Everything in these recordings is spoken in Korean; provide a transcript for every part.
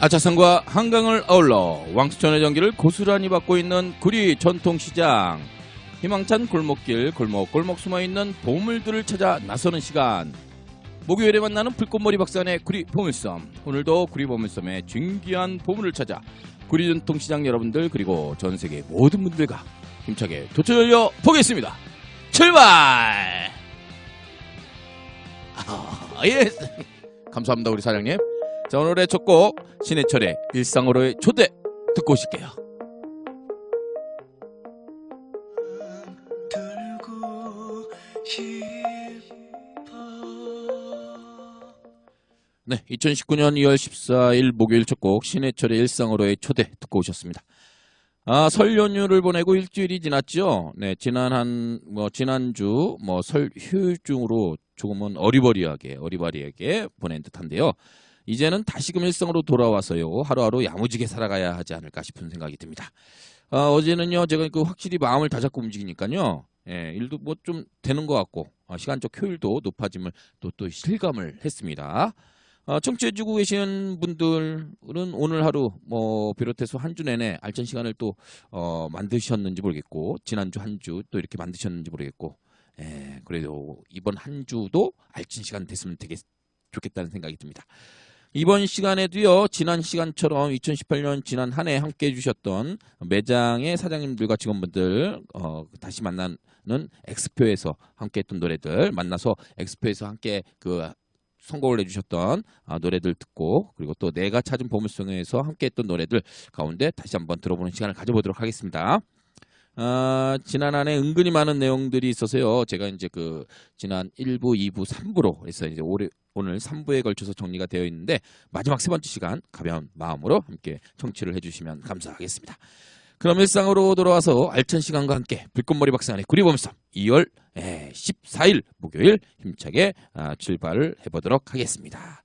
아차산과 한강을 아울러 왕수천의 전기를 고스란히 받고 있는 구리 전통시장. 희망찬 골목길 골목골목 숨어있는 보물들을 찾아 나서는 시간. 목요일에 만나는 불꽃머리 박산의 구리 보물섬. 오늘도 구리 보물섬의 진귀한 보물을 찾아 구리 전통시장 여러분들 그리고 전 세계 모든 분들과 힘차게 도처 열려 보겠습니다. 출발! 아, 예. 감사합니다 우리 사장님. 자 오늘의 첫 곡 신해철의 일상으로의 초대 듣고 오실게요. 네, 2019년 2월 14일 목요일 첫 곡 신해철의 일상으로의 초대 듣고 오셨습니다. 아, 설 연휴를 보내고 일주일이 지났죠. 네, 지난 한 뭐 지난주 뭐 설 휴일중으로 조금은 어리버리하게 어리바리하게 보낸 듯한데요. 이제는 다시금 일상으로 돌아와서요. 하루하루 야무지게 살아가야 하지 않을까 싶은 생각이 듭니다. 아, 어제는요. 제가 그 확실히 마음을 다잡고 움직이니까요. 예, 일도 뭐 좀 되는 것 같고 아, 시간적 효율도 높아짐을 또 또 실감을 했습니다. 어, 청취해주고 계신 분들은 오늘 하루 뭐 비롯해서 한 주 내내 알찬 시간을 또 어, 만드셨는지 모르겠고 지난주 한 주 또 이렇게 만드셨는지 모르겠고 예, 그래도 이번 한 주도 알찬 시간 됐으면 되게 좋겠다는 생각이 듭니다. 이번 시간에도요 지난 시간처럼 2018년 지난 한 해 함께 해주셨던 매장의 사장님들과 직원분들 어, 다시 만나는 엑스표에서 함께했던 노래들 만나서 엑스표에서 함께 그 선곡을 해주셨던 아, 노래들 듣고 그리고 또 내가 찾은 보물송에서 함께했던 노래들 가운데 다시 한번 들어보는 시간을 가져보도록 하겠습니다. 아, 지난 한해 은근히 많은 내용들이 있어서요. 제가 이제 그 지난 1부, 2부, 3부로 해서 이제 올해 오늘 3부에 걸쳐서 정리가 되어 있는데 마지막 세 번째 시간 가벼운 마음으로 함께 청취를 해주시면 감사하겠습니다. 그럼 일상으로 돌아와서 알찬 시간과 함께 불꽃머리 박사의 구리범섬 2월 14일 목요일 힘차게 아, 출발을 해보도록 하겠습니다.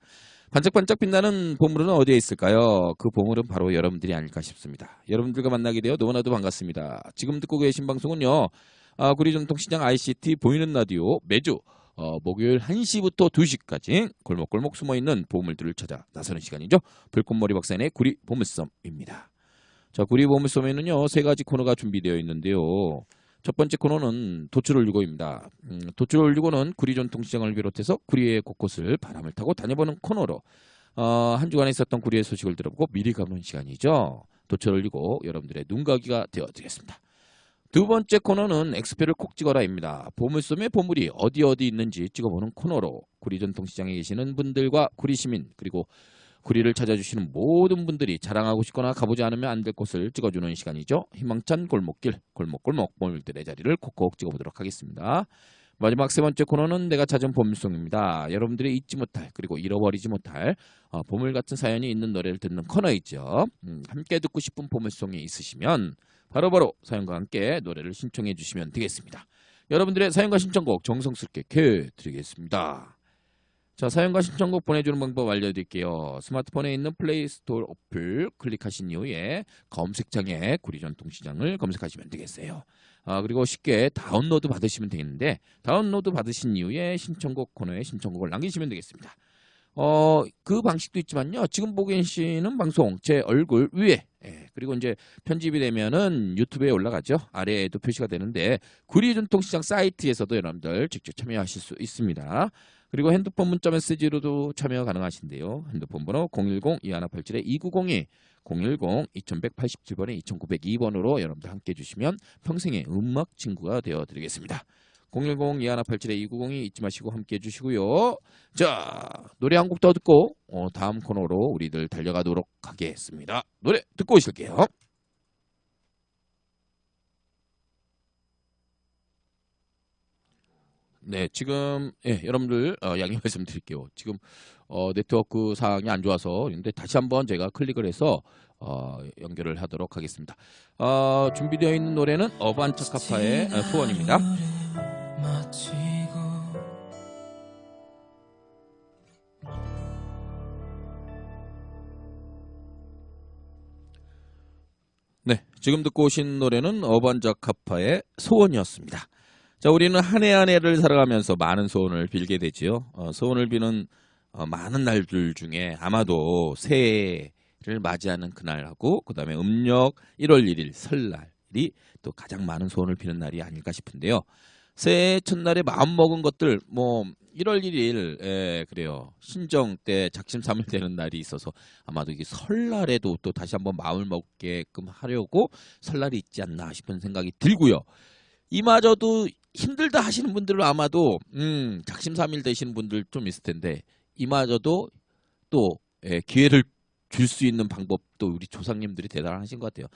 반짝반짝 빛나는 보물은 어디에 있을까요? 그 보물은 바로 여러분들이 아닐까 싶습니다. 여러분들과 만나게 되어 너무나도 반갑습니다. 지금 듣고 계신 방송은요. 아, 구리 전통시장 ICT 보이는 라디오 매주 어, 목요일 1시부터 2시까지 골목골목 숨어있는 보물들을 찾아 나서는 시간이죠. 불꽃머리 박사의 구리 보물섬입니다. 자, 구리 보물섬에는요, 세 가지 코너가 준비되어 있는데요. 첫 번째 코너는 도출 올리고입니다. 음, 도출 올리고는 구리 전통시장을 비롯해서 구리의 곳곳을 바람을 타고 다녀보는 코너로 어, 한 주간에 있었던 구리의 소식을 들어보고 미리 가보는 시간이죠. 도출 올리고 여러분들의 눈가기가 되어드리겠습니다. 두 번째 코너는 엑스표를 콕 찍어라입니다. 보물섬의 보물이 어디 어디 있는지 찍어보는 코너로 구리 전통시장에 계시는 분들과 구리 시민 그리고 구리를 찾아주시는 모든 분들이 자랑하고 싶거나 가보지 않으면 안 될 곳을 찍어주는 시간이죠. 희망찬 골목길, 골목골목 보물들의 자리를 콕콕 찍어보도록 하겠습니다. 마지막 세 번째 코너는 내가 찾은 보물송입니다. 여러분들이 잊지 못할 그리고 잃어버리지 못할 어, 보물 같은 사연이 있는 노래를 듣는 코너이죠. 음, 함께 듣고 싶은 보물송이 있으시면 바로바로 사연과 함께 노래를 신청해 주시면 되겠습니다. 여러분들의 사연과 신청곡 정성스럽게 개 드리겠습니다. 자, 사연과 신청곡 보내주는 방법 알려드릴게요. 스마트폰에 있는 플레이 스토어 어플 클릭하신 이후에 검색창에 구리전 통시장을 검색하시면 되겠어요. 아, 그리고 쉽게 다운로드 받으시면 되겠는데, 다운로드 받으신 이후에 신청곡 코너에 신청곡을 남기시면 되겠습니다. 어, 그 방식도 있지만요. 지금 보고 계시는 방송, 제 얼굴 위에, 예, 그리고 이제 편집이 되면은 유튜브에 올라가죠. 아래에도 표시가 되는데, 구리전통시장 사이트에서도 여러분들 직접 참여하실 수 있습니다. 그리고 핸드폰 문자 메시지로도 참여 가능하신데요. 핸드폰 번호 010-2187-2902, 010-2187번에 2902번으로 여러분들 함께 해주시면 평생의 음악 친구가 되어드리겠습니다. 010-2187-2902 잊지 마시고 함께 해주시고요. 자, 노래 한 곡 더 듣고 어, 다음 코너로 우리들 달려가도록 하겠습니다. 노래 듣고 오실게요. 네, 지금 예, 여러분들 어, 양해 말씀드릴게요. 지금 어, 네트워크 상황이 안 좋아서 근데 다시 한번 제가 클릭을 해서 어, 연결을 하도록 하겠습니다. 어, 준비되어 있는 노래는 어반차카파의 어, 소원입니다. 마치고 네, 지금 듣고 오신 노래는 어반자카파의 소원이었습니다. 자, 우리는 한 해 한 해를 살아가면서 많은 소원을 빌게 되지요. 어, 소원을 비는 어, 많은 날들 중에 아마도 새해 맞이하는 그날하고 그다음에 음력 1월 1일 설날이 또 가장 많은 소원을 비는 날이 아닐까 싶은데요. 새해 첫날에 마음 먹은 것들 뭐 1월 1일 예, 그래요. 신정 때 작심삼일 되는 날이 있어서 아마도 이게 설날에도 또 다시 한번 마음을 먹게끔 하려고 설날이 있지 않나 싶은 생각이 들고요. 이마저도 힘들다 하시는 분들은 아마도 음, 작심삼일 되시는 분들 좀 있을 텐데 이마저도 또 예, 기회를 줄 수 있는 방법도 우리 조상님들이 대단하신 것 같아요.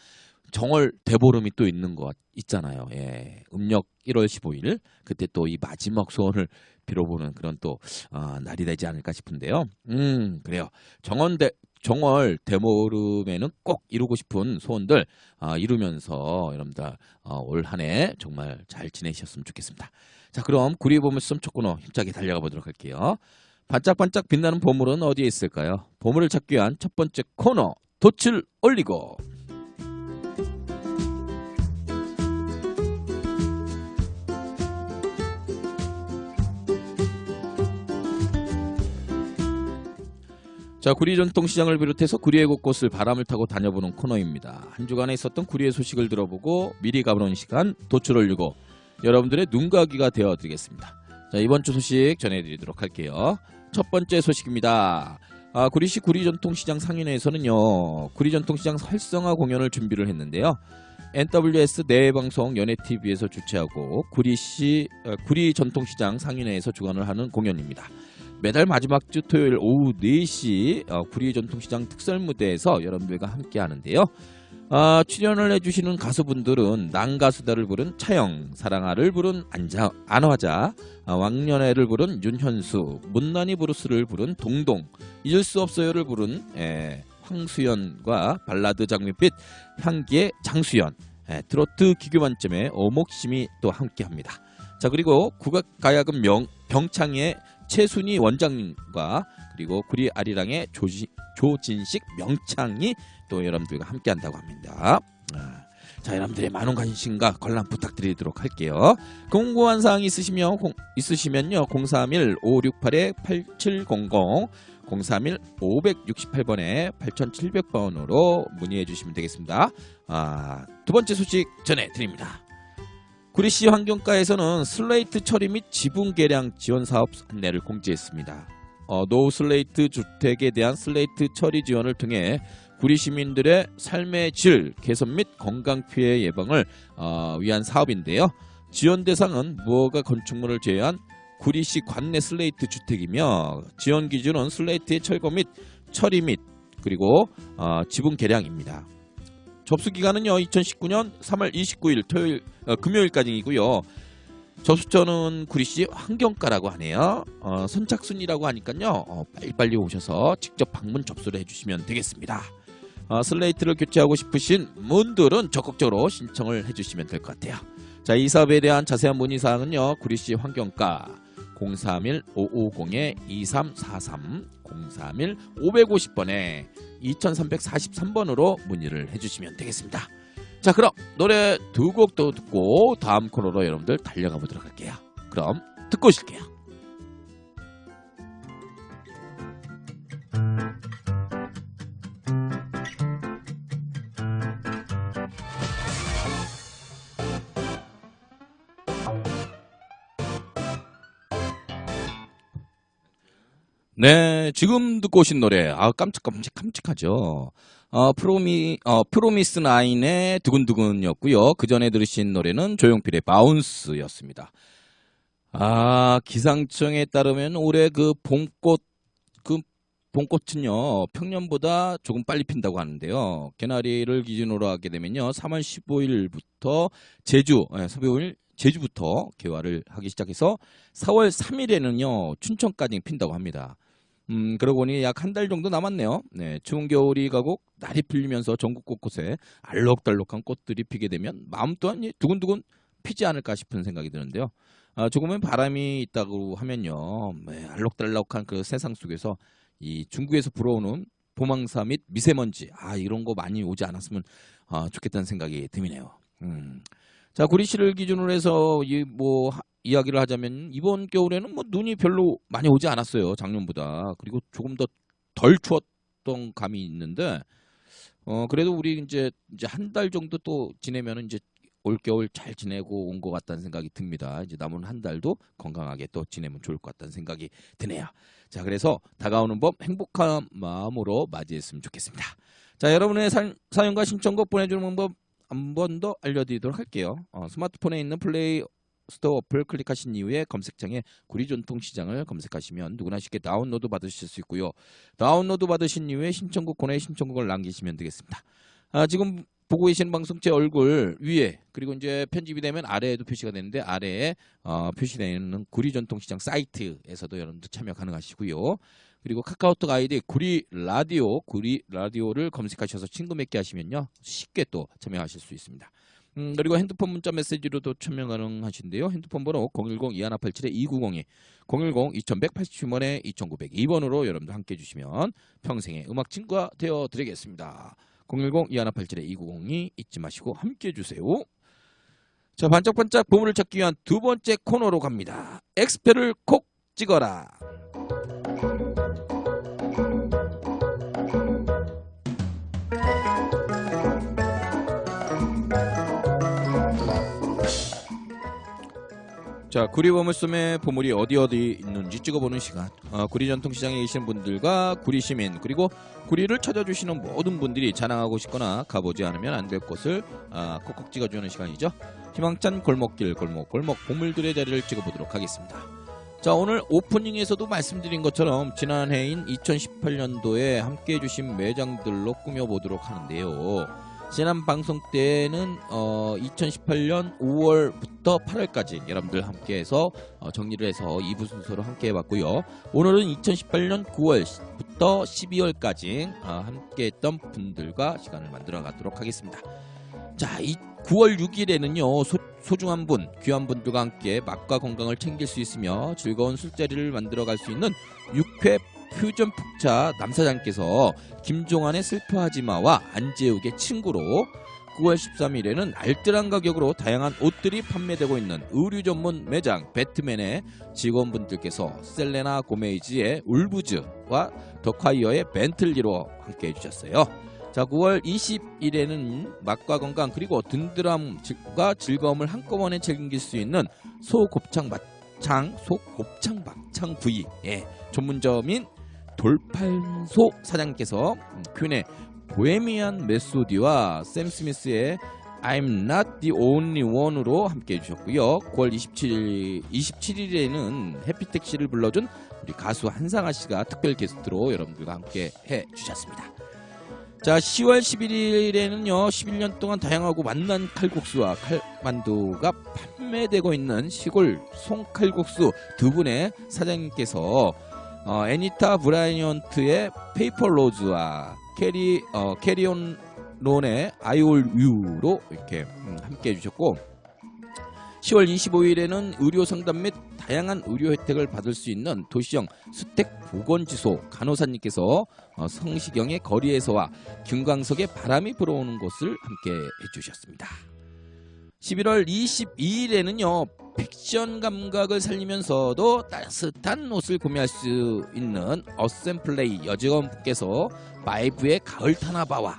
정월 대보름이 또 있는 것 있잖아요. 예, 음력 1월 15일 그때 또 이 마지막 소원을 빌어보는 그런 또 아, 날이 되지 않을까 싶은데요. 음 그래요. 정원 대 정월 대보름에는 꼭 이루고 싶은 소원들 아, 이루면서 여러분들 어, 올한 해 정말 잘 지내셨으면 좋겠습니다. 자 그럼 구리보물섬 초코너 힘차게 달려가 보도록 할게요. 반짝반짝 빛나는 보물은 어디에 있을까요? 보물을 찾기 위한 첫 번째 코너 돛을 올리고 자, 구리 전통시장을 비롯해서 구리의 곳곳을 바람을 타고 다녀보는 코너입니다. 한 주간에 있었던 구리의 소식을 들어보고 미리 가보는 시간 도출 올리고 여러분들의 눈과 귀가 되어드리겠습니다. 자, 이번 주 소식 전해드리도록 할게요. 첫 번째 소식입니다. 아, 구리시 구리전통시장 상인회에서는요, 구리전통시장 활성화 공연을 준비를 했는데요. NWS 내방송 연예TV에서 주최하고 구리시, 어, 구리전통시장 상인회에서 주관을 하는 공연입니다. 매달 마지막 주 토요일 오후 4시 어, 구리전통시장 특설 무대에서 여러분들과 함께 하는데요. 아, 출연을 해주시는 가수분들은 난가수다를 부른 차영, 사랑아를 부른 안자, 안화자, 아, 왕년애를 부른 윤현수, 문난이 브루스를 부른 동동, 잊을 수 없어요를 부른 에, 황수연과 발라드 장밋빛 향기의 장수연, 에, 트로트 기교 만점의 어목심이 또 함께합니다. 자 그리고 국악가야금 명, 병창의 최순희 원장님과 그리고 구리 아리랑의 조지, 조진식 명창이 또 여러분들과 함께 한다고 합니다. 아, 자 여러분들의 많은 관심과 관람 부탁드리도록 할게요. 궁금한 사항 있으시면 공, 있으시면요 031 568에 8700 031 568번에 8700번으로 문의해 주시면 되겠습니다. 아, 두 번째 소식 전해 드립니다. 구리시 환경과에서는 슬레이트 처리 및 지분 개량 지원 사업 안내를 공지했습니다. 어, 노후 슬레이트 주택에 대한 슬레이트 처리 지원을 통해 구리 시민들의 삶의 질 개선 및 건강 피해 예방을 어, 위한 사업인데요. 지원 대상은 무허가 건축물을 제외한 구리시 관내 슬레이트 주택이며 지원 기준은 슬레이트의 철거 및 처리 및 그리고 어, 지분 개량입니다. 접수 기간은요 2019년 3월 29일 토요일 어, 금요일까지이고요. 접수처는 구리시 환경과라고 하네요. 어, 선착순이라고 하니까요 어, 빨리빨리 오셔서 직접 방문 접수를 해주시면 되겠습니다. 어, 슬레이트를 교체하고 싶으신 분들은 적극적으로 신청을 해주시면 될 것 같아요. 자, 이 사업에 대한 자세한 문의 사항은요 구리시 환경과 031-550-2343 031-550번에 2343번으로 문의를 해주시면 되겠습니다. 자 그럼 노래 두곡더 듣고 다음 코너로 여러분들 달려가 보도록 할게요. 그럼 듣고 오실게요. 네, 지금 듣고 오신 노래, 아, 깜찍깜찍, 깜찍하죠. 어, 프로미, 어, 프로미스 나인의 두근두근이었고요. 그 전에 들으신 노래는 조용필의 바운스였습니다. 아, 기상청에 따르면 올해 그 봄꽃, 그 봄꽃은요, 평년보다 조금 빨리 핀다고 하는데요. 개나리를 기준으로 하게 되면요, 3월 15일부터 제주, 예, 15일 제주부터 개화를 하기 시작해서 4월 3일에는요, 춘천까지 핀다고 합니다. 음, 그러고 보니 약 한 달 정도 남았네요. 네, 추운 겨울이 가고 날이 풀리면서 전국 곳곳에 알록달록한 꽃들이 피게 되면 마음 또한 이 두근두근 피지 않을까 싶은 생각이 드는데요. 아, 조금은 바람이 있다고 하면요, 네, 알록달록한 그 세상 속에서 이 중국에서 불어오는 보망사 및 미세먼지, 아 이런 거 많이 오지 않았으면 아, 좋겠다는 생각이 드네요. 음. 자, 구리시를 기준으로 해서 이 뭐 이야기를 하자면 이번 겨울에는 뭐 눈이 별로 많이 오지 않았어요. 작년보다. 그리고 조금 더 덜 추웠 싶었던 감이 있는데 어 그래도 우리 이제 이제 한 달 정도 또 지내면은 이제 올 겨울 잘 지내고 온 것 같다는 생각이 듭니다. 이제 남은 한 달도 건강하게 또 지내면 좋을 것 같다는 생각이 드네요. 자, 그래서 다가오는 봄 행복한 마음으로 맞이했으면 좋겠습니다. 자, 여러분의 사, 사연과 신청곡 보내주는 방법 한 번 더 알려드리도록 할게요. 어, 스마트폰에 있는 플레이 스토어 어플 클릭하신 이후에 검색창에 구리 전통 시장을 검색하시면 누구나 쉽게 다운로드 받으실 수 있고요. 다운로드 받으신 이후에 신청곡 권의 신청곡을 남기시면 되겠습니다. 아, 지금 보고 계시는 방송 제 얼굴 위에 그리고 이제 편집이 되면 아래에도 표시가 되는데 아래에 어, 표시되는 구리 전통시장 사이트에서도 여러분들 참여 가능하시고요. 그리고 카카오톡 아이디 구리 라디오 구리 라디오를 검색하셔서 친구 맺기 하시면요 쉽게 또 참여하실 수 있습니다. 음, 그리고 핸드폰 문자 메시지로도 참여 가능하신데요. 핸드폰 번호 010-2187-2902 010-2180에 2902번으로 여러분들 함께 해주시면 평생의 음악 친구가 되어 드리겠습니다. 010-2187-2902 잊지 마시고 함께 해주세요. 자 반짝반짝 보물을 찾기 위한 두 번째 코너로 갑니다. 엑스페를 콕 찍어라. 자, 구리 보물섬의 보물이 어디 어디 있는지 찍어보는 시간. 어, 구리 전통시장에 계신 분들과 구리 시민 그리고 구리를 찾아주시는 모든 분들이 자랑하고 싶거나 가보지 않으면 안 될 곳을 아, 콕콕 찍어주는 시간이죠. 희망찬 골목길 골목 골목 보물들의 자리를 찍어보도록 하겠습니다. 자, 오늘 오프닝에서도 말씀드린 것처럼 지난해인 2018년도에 함께 해 주신 매장들로 꾸며보도록 하는데요. 지난 방송 때는 어, 2018년 5월부터 8월까지 여러분들 함께해서 어, 정리를 해서 2부 순서로 함께해봤고요. 오늘은 2018년 9월부터 12월까지 어, 함께했던 분들과 시간을 만들어가도록 하겠습니다. 자, 이 9월 6일에는요 소, 중한 분, 귀한 분들과 함께 맛과 건강을 챙길 수 있으며 즐거운 술자리를 만들어갈 수 있는 6회 퓨전 푹차 남사장께서 김종환의 슬퍼하지마와 안재욱의 친구로 9월 13일에는 알뜰한 가격으로 다양한 옷들이 판매되고 있는 의류 전문 매장 배트맨의 직원분들께서 셀레나 고메이지의 울부즈와 더콰이어의 벤틀리로 함께 해주셨어요. 자, 9월 20일에는 맛과 건강 그리고 든든함과 즐거움을 한꺼번에 책임질 수 있는 소곱창 막창 소곱창 막창 부위 예, 전문점인 돌팔소 사장님께서 음, 퀸의 보헤미안 메소디와 샘 스미스의 I'm Not the Only One으로 함께 해주셨고요. 9월 27일 27일에는 해피택시를 불러준 우리 가수 한상아 씨가 특별 게스트로 여러분들과 함께 해주셨습니다. 자, 10월 11일에는요, 11년 동안 다양하고 만난 칼국수와 칼만두가 판매되고 있는 시골 송칼국수 두 분의 사장님께서 어, 애니타 브라이언트의 페이퍼 로즈와 캐리 어, 캐리온 론의 아이올 유로 이렇게 음, 함께 해주셨고 10월 25일에는 의료 상담 및 다양한 의료 혜택을 받을 수 있는 도시형 수택 보건지소 간호사님께서 어, 성시경의 거리에서와 김광석의 바람이 불어오는 곳을 함께 해주셨습니다. 11월 22일에는요 픽션 감각을 살리면서도 따뜻한 옷을 구매할 수 있는 어셈플레이 여직원분께서 마이브의 가을 타나바와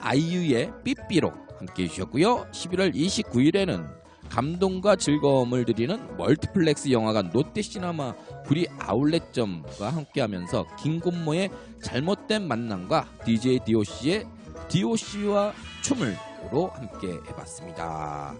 아이유의 삐삐로 함께 해주셨고요. 11월 29일에는 감동과 즐거움을 드리는 멀티플렉스 영화관 롯데시네마 구리 아울렛점과 함께하면서 김곤모의 잘못된 만남과 DJ DOC의 DOC와 춤을 로 함께 해봤습니다.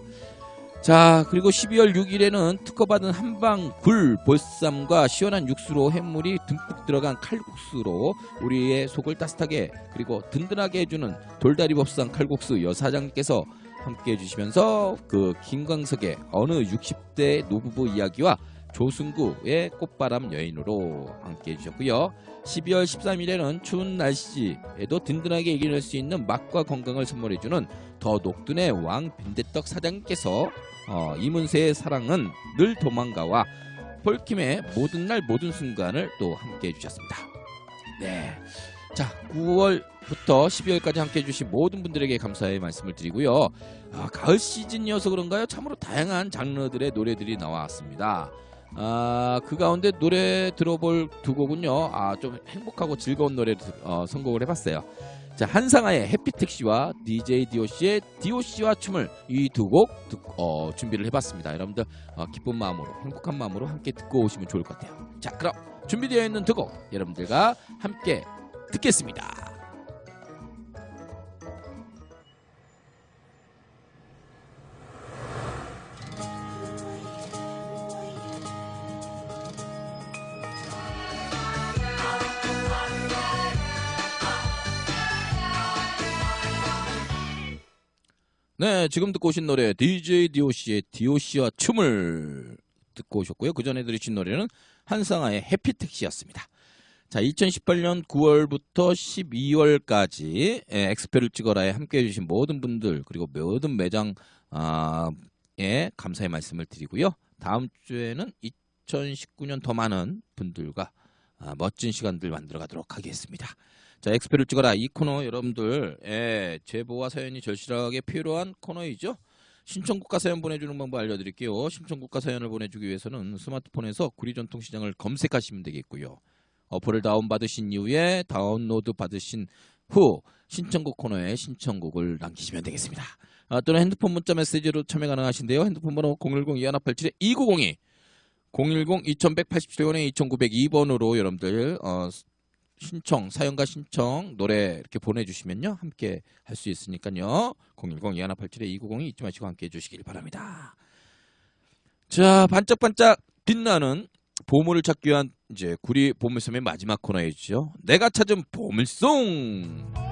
자 그리고 12월 6일에는 특허받은 한방 굴 보쌈과 시원한 육수로 해물이 듬뿍 들어간 칼국수로 우리의 속을 따뜻하게 그리고 든든하게 해주는 돌다리 법상 칼국수 여사장님께서 함께 해주시면서 그 김광석의 어느 60대 노부부 이야기와 조승구의 꽃바람 여인으로 함께 해주셨고요. 12월 13일에는 추운 날씨에도 든든하게 이겨낼 수 있는 맛과 건강을 선물해주는 더 녹둔의 왕 빈대떡 사장님께서 어, 이문세의 사랑은 늘 도망가와 폴킴의 모든 날 모든 순간을 또 함께 해주셨습니다. 네. 자, 9월부터 12월까지 함께 해주신 모든 분들에게 감사의 말씀을 드리고요. 아, 가을 시즌이어서 그런가요? 참으로 다양한 장르들의 노래들이 나왔습니다. 아, 그 가운데 노래 들어볼 두 곡은요. 아, 좀 행복하고 즐거운 노래를 어, 선곡을 해봤어요. 자, 한상아의 해피택시와 DJ DOC의 DOC와 춤을 이 두 곡 어, 준비를 해봤습니다. 여러분들 어, 기쁜 마음으로 행복한 마음으로 함께 듣고 오시면 좋을 것 같아요. 자, 그럼 준비되어 있는 두 곡 여러분들과 함께 듣겠습니다. 네, 지금 듣고 오신 노래 DJ DOC의 DOC와 춤을 듣고 오셨고요. 그 전에 들으신 노래는 한상아의 해피택시였습니다. 자, 2018년 9월부터 12월까지 예, 엑스페를 찍어라에 함께 해 주신 모든 분들 그리고 모든 매장에 감사의 말씀을 드리고요. 다음 주에는 2019년 더 많은 분들과 아, 멋진 시간들 만들어 가도록 하겠습니다. 자, 엑스페를 찍어라. 이 코너 여러분들, 예, 제보와 사연이 절실하게 필요한 코너이죠. 신청국가 사연 보내주는 방법 알려드릴게요. 신청국가 사연을 보내주기 위해서는 스마트폰에서 구리전통시장을 검색하시면 되겠고요. 어플을 다운받으신 이후에 다운로드 받으신 후 신청곡 코너에 신청곡을 남기시면 되겠습니다. 아, 또는 핸드폰 문자 메시지로 참여 가능하신데요. 핸드폰 번호 010-2187-2902 010-2187원에 2902번으로 여러분들 어, 신청, 사연과 신청, 노래 이렇게 보내주시면요. 함께 할 수 있으니까요. 010-2187-2902 잊지 마시고 함께 해주시길 바랍니다. 자, 반짝반짝 빛나는 보물을 찾기 위한 이제 구리 보물섬의 마지막 코너이죠. 내가 찾은 보물송!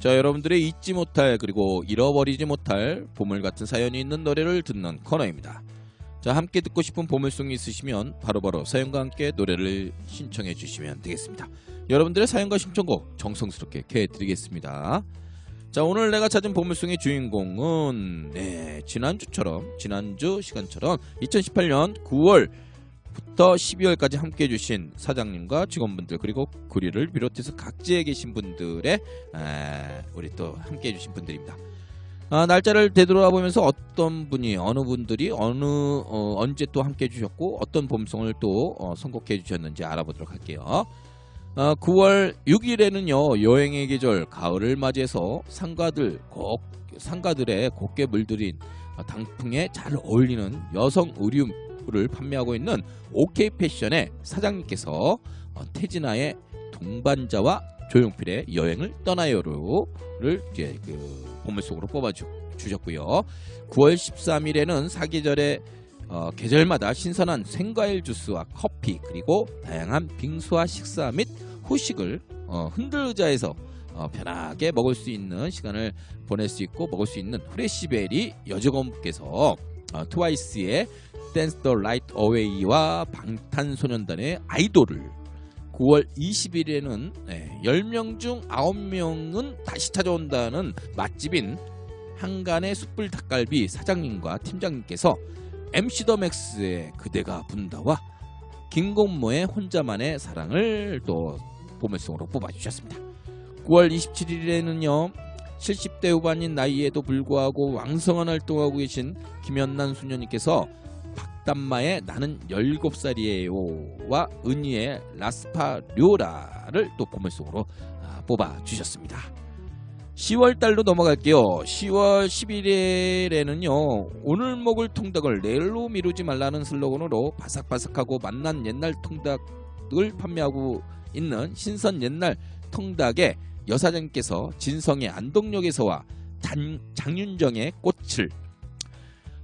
자, 여러분들의 잊지 못할 그리고 잃어버리지 못할 보물 같은 사연이 있는 노래를 듣는 코너입니다. 자, 함께 듣고 싶은 보물송이 있으시면 바로바로 사연과 함께 노래를 신청해 주시면 되겠습니다. 여러분들의 사연과 신청곡 정성스럽게 개드리겠습니다. 자, 오늘 내가 찾은 보물송의 주인공은 네, 지난주처럼 지난주 시간처럼 2018년 9월 부터 12월까지 함께 해주신 사장님과 직원분들 그리고 구리를 비롯해서 각지에 계신 분들의 에, 우리 또 함께 해주신 분들입니다. 아, 날짜를 되돌아보면서 어떤 분이 어느 분들이 어느 어, 언제 또 함께 해주셨고 어떤 봄송을 또 어, 선곡해 주셨는지 알아보도록 할게요. 어, 9월 6일에는요 여행의 계절 가을을 맞이해서 상가들 곡 상가들의 곱게 물들인 어, 단풍에 잘 어울리는 여성 의류 를 판매하고 있는 OK 패션의 사장님께서 어, 태진아의 동반자와 조용필의 여행을 떠나요를 이제 그 보물 속으로 뽑아 주, 주셨고요. 9월 13일에는 사계절의 어, 계절마다 신선한 생과일 주스와 커피 그리고 다양한 빙수와 식사 및 후식을 어, 흔들 의자에서 어, 편하게 먹을 수 있는 시간을 보낼 수 있고 먹을 수 있는 프레시베리 여직원분께서 어, 트와이스의 댄스 더 라이트 어웨이와 방탄소년단의 아이돌을 9월 20일에는 10명 중 9명은 다시 찾아온다는 맛집인 한간의 숯불 닭갈비 사장님과 팀장님께서 MC 더 맥스의 그대가 분다와 김건모의 혼자만의 사랑을 또 보물송으로 뽑아주셨습니다. 9월 27일에는요 70대 후반인 나이에도 불구하고 왕성한 활동하고 계신 김연난 수녀님께서 박담마의 나는 17살이에요와 은희의 라스파료라를 또 보물송으로 아, 뽑아주셨습니다. 10월 달로 넘어갈게요. 10월 11일에는요. 오늘 먹을 통닭을 내일로 미루지 말라는 슬로건으로 바삭바삭하고 맛난 옛날 통닭을 판매하고 있는 신선 옛날 통닭의 여사장께서 진성의 안동역에서와 장, 장윤정의 꽃을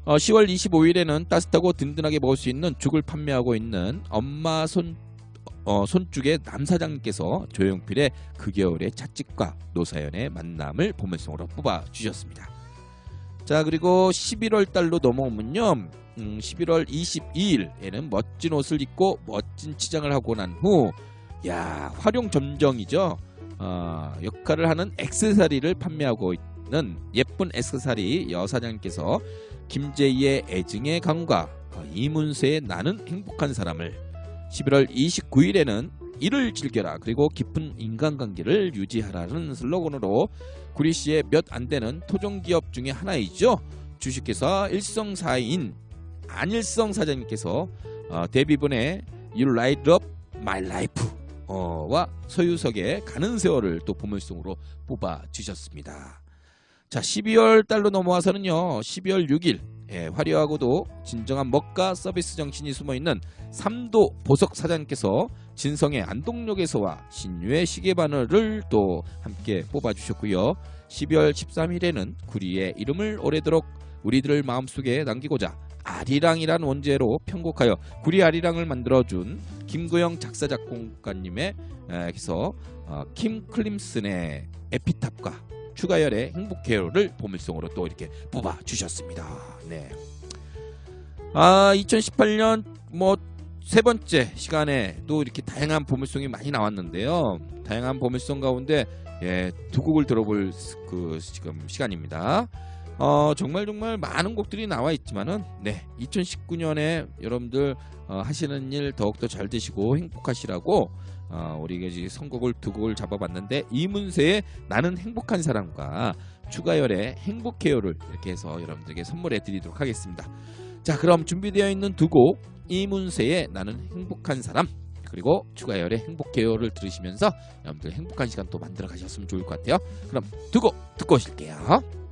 어, 10월 25일에는 따뜻하고 든든하게 먹을 수 있는 죽을 판매하고 있는 엄마 손 어, 손죽의 남사장님께서 조용필의 그 겨울의 찻집과 노사연의 만남을 보물송으로 뽑아 주셨습니다. 자 그리고 11월 달로 넘어오면요. 음, 11월 22일에는 멋진 옷을 입고 멋진 치장을 하고 난 후 야 활용 점정이죠. 어, 역할을 하는 액세서리를 판매하고 있는 예쁜 액세서리 여사장님께서 김재희의 애증의 강과 어, 이문세의 나는 행복한 사람을 11월 29일에는 일을 즐겨라 그리고 깊은 인간관계를 유지하라는 슬로건으로 구리 씨의 몇 안 되는 토종 기업 중에 하나이죠. 주식회사 일성사인 안일성 사장님께서 어, 데뷔분의 You Light Up My Life 어, 와 서유석의 가는 세월을 또 보물송으로 뽑아 주셨습니다. 자, 12월 달로 넘어와서는요. 12월 6일 예, 화려하고도 진정한 먹가 서비스 정신이 숨어 있는 삼도 보석 사장님께서 진성의 안동역에서와 신유의 시계 바늘을 또 함께 뽑아 주셨고요. 12월 13일에는 구리의 이름을 오래도록 우리들 마음속에 남기고자 아리랑이란 원제로 편곡하여 구리 아리랑을 만들어준 김구영 작사 작곡가님의 에서 어, 킴 클림슨의 에피탑과 추가열의 행복해요를 보물송으로 또 이렇게 뽑아 주셨습니다. 네. 아 2018년 뭐 세 번째 시간에 또 이렇게 다양한 보물송이 많이 나왔는데요. 다양한 보물송 가운데 예, 두 곡을 들어볼 스- 그 지금 시간입니다. 어, 정말 정말 많은 곡들이 나와 있지만은 네 2019년에 여러분들 어, 하시는 일 더욱더 잘 되시고 행복하시라고 어, 우리가 이제 선곡을 두 곡을 잡아봤는데 이문세의 나는 행복한 사람과 추가열의 행복해요를 이렇게 해서 여러분들에게 선물해 드리도록 하겠습니다. 자 그럼 준비되어 있는 두 곡 이문세의 나는 행복한 사람 그리고 추가열의 행복해요를 들으시면서 여러분들 행복한 시간 또 만들어 가셨으면 좋을 것 같아요. 그럼 두 곡 듣고 오실게요.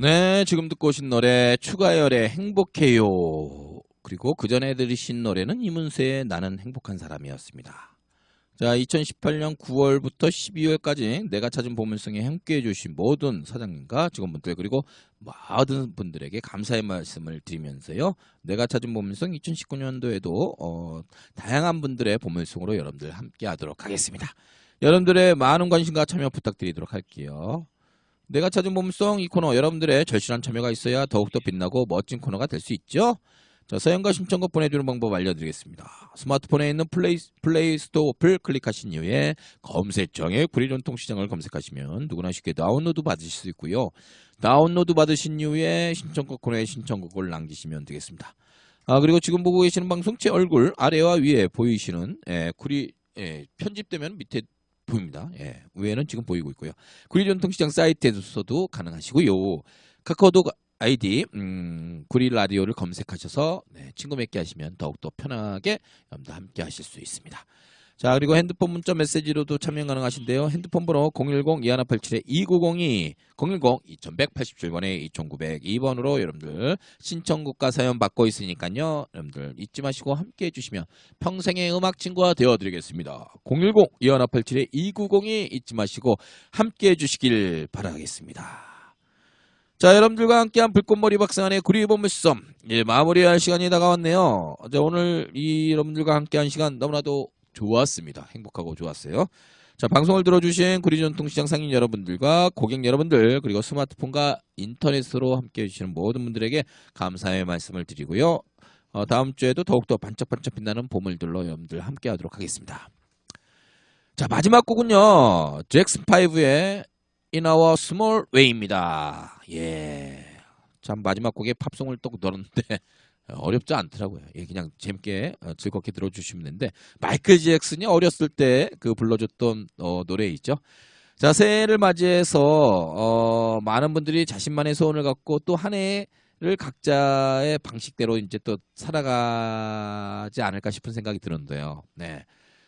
네, 지금 듣고 오신 노래 추가열의 행복해요. 그리고 그 전에 들으신 노래는 이문세의 나는 행복한 사람이었습니다. 자, 2018년 9월부터 12월까지 내가 찾은 보물성에 함께해 주신 모든 사장님과 직원분들 그리고 모든 분들에게 감사의 말씀을 드리면서요. 내가 찾은 보물성 2019년도에도 어, 다양한 분들의 보물성으로 여러분들 함께 하도록 하겠습니다. 여러분들의 많은 관심과 참여 부탁드리도록 할게요. 내가 찾은 보물성 이 코너 여러분들의 절실한 참여가 있어야 더욱더 빛나고 멋진 코너가 될 수 있죠. 자, 사연과 신청곡 보내주는 방법 알려드리겠습니다. 스마트폰에 있는 플레이, 플레이 스토어 어플 클릭하신 이후에 검색창에 구리전통시장을 검색하시면 누구나 쉽게 다운로드 받으실 수 있고요. 다운로드 받으신 이후에 신청곡 코너에 신청곡을 남기시면 되겠습니다. 아, 그리고 지금 보고 계시는 방송 제 얼굴 아래와 위에 보이시는 예, 구리 예, 편집되면 밑에 보입니다. 예, 위에는 지금 보이고 있고요. 구리 전통시장 사이트에서도 가능하시고요. 카카오톡 아이디 음, 구리 라디오를 검색하셔서 네, 친구 맺기 하시면 더욱더 편하게 여러분들 함께 하실 수 있습니다. 자 그리고 핸드폰 문자 메시지로도 참여 가능하신데요. 핸드폰 번호 010-2187-2902 010-2187번에 2902번으로 여러분들 신청곡과 사연 받고 있으니까요. 여러분들 잊지 마시고 함께 해주시면 평생의 음악 친구가 되어드리겠습니다. 010-2187-2902 잊지 마시고 함께 해주시길 바라겠습니다. 자, 여러분들과 함께한 불꽃머리 박사관의 구리보물섬 예, 마무리할 시간이 다가왔네요. 자, 오늘 이 여러분들과 함께한 시간 너무나도 좋았습니다. 행복하고 좋았어요. 자, 방송을 들어주신 구리전통시장 상인 여러분들과 고객 여러분들 그리고 스마트폰과 인터넷으로 함께 해 주시는 모든 분들에게 감사의 말씀을 드리고요. 어, 다음 주에도 더욱더 반짝반짝 빛나는 보물들로 여러분들 함께 하도록 하겠습니다. 자, 마지막 곡은요. 잭슨 5의 In Our Small Way입니다. 예. 참 마지막 곡에 팝송을 또 넣었는데 어렵지 않더라고요. 예, 그냥 재밌게 어, 즐겁게 들어주시면 되는데 마이클 잭슨이 어렸을 때 그 불러줬던 어, 노래 있죠. 자 새해를 맞이해서 어, 많은 분들이 자신만의 소원을 갖고 또 한 해를 각자의 방식대로 이제 또 살아가지 않을까 싶은 생각이 드는데요. 네.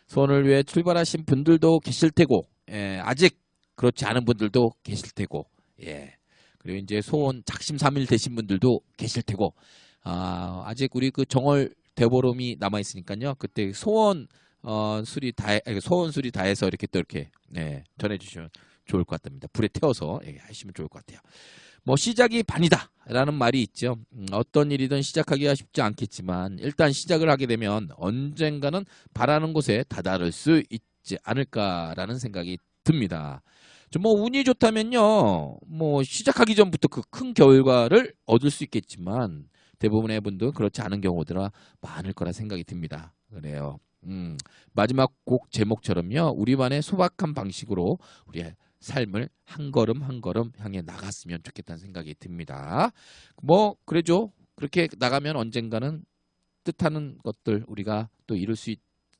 소원을 위해 출발하신 분들도 계실 테고 예, 아직 그렇지 않은 분들도 계실 테고 예. 그리고 이제 소원 작심삼일 되신 분들도 계실 테고 아, 아직 우리 그 정월 대보름이 남아 있으니까요. 그때 소원 어, 술이 다 소원 술이 다해서 이렇게 또 이렇게 네, 전해 주시면 좋을 것 같습니다. 불에 태워서 예, 하시면 좋을 것 같아요. 뭐 시작이 반이다라는 말이 있죠. 음, 어떤 일이든 시작하기가 쉽지 않겠지만 일단 시작을 하게 되면 언젠가는 바라는 곳에 다다를 수 있지 않을까라는 생각이 듭니다. 좀뭐 운이 좋다면요, 뭐 시작하기 전부터 그 큰 결과를 얻을 수 있겠지만 대부분의 분들 그렇지 않은 경우들은 많을 거라 생각이 듭니다. 그래요. 음, 마지막 곡 제목처럼요. 우리만의 소박한 방식으로 우리의 삶을 한 걸음 한 걸음 향해 나갔으면 좋겠다는 생각이 듭니다. 뭐 그래죠. 그렇게 나가면 언젠가는 뜻하는 것들 우리가 또 이룰 수 있,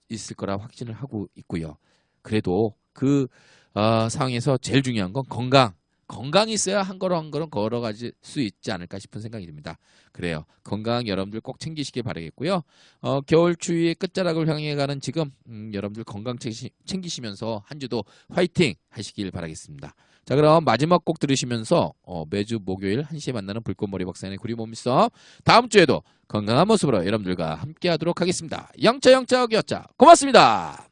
있을 거라 확신을 하고 있고요. 그래도 그 어, 상황에서 제일 중요한 건 건강. 건강이 있어야 한 걸음 한 걸음 걸어갈 수 있지 않을까 싶은 생각이 듭니다. 그래요. 건강 여러분들 꼭 챙기시길 바라겠고요. 어, 겨울 추위의 끝자락을 향해 가는 지금 음, 여러분들 건강 챙기시, 챙기시면서 한 주도 화이팅 하시길 바라겠습니다. 자 그럼 마지막 곡 들으시면서 어, 매주 목요일 1시에 만나는 불꽃머리 박사의 구리몸있어 다음 주에도 건강한 모습으로 여러분들과 함께 하도록 하겠습니다. 영차 영차 어기였자 고맙습니다.